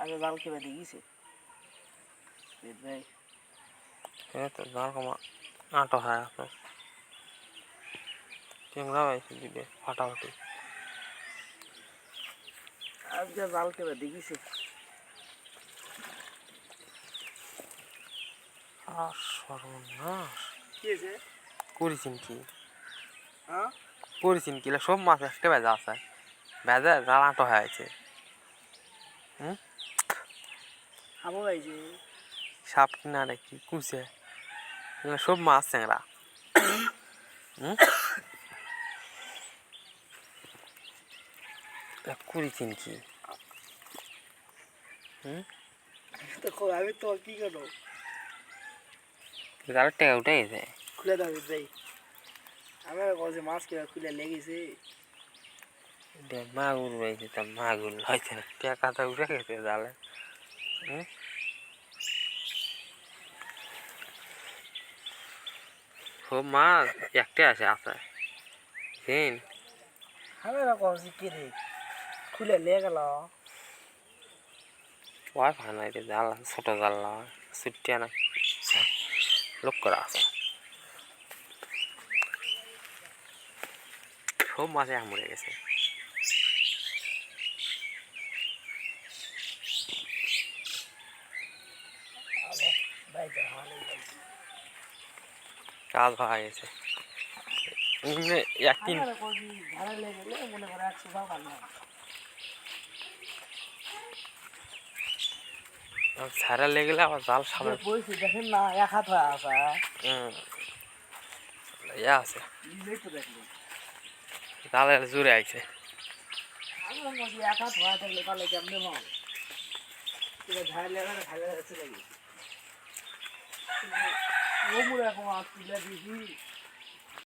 আগে জাল খেয়ে দেখিছে। ভাই। তো জাল কমা আটো হয়ে আছে চিংড়া হয়েছে দিবে ফাটাফাটি। আজকে জাল খেয়ে দেখিছে। আর সর্বনাশ। কি হয়েছে? করেছেন কি? হ্যাঁ? করেছেন কি? সব মাছ একটা ভেজা আছে। ভেজা জাল আটো হয়ে আছে। হুম? খাব ভাইছে সাপ কিনারে কি কুচে। সব মাছ চ্যাংরা এ করেছেন কি? আমি তো কি করব? জালের টেকা উঠে গেছে খুলে দাবি ভাই আমার কাছে মাছ খুলে লেগেছে। মাগুর রয়েছে তা মাগুর হয়েছে না। টেকাটা উঠে গেছে জালে হুম? সব মাছ একটা আছে আছে দিন আমি কাছে কি রে খুলে লেগে গেল। ওয়াই ফানাই রে জাল ছোট জাল না ছুটিয়া না লোক করা আছে। সব মাছে মরে গেছে ভাই তো ভালো কাজ হয়ে গেছে। ছাড়া লেগেলে আবার জাল সামনে দেখেন না এক হাত হয়ে ইয়া আছে। নিজেই জালের জুড়ে আইছে। এক হাত হয়ে থাকলে তাহলে কেমনে ঝাড়া লেগে ও এখন তুলে দিয়েছি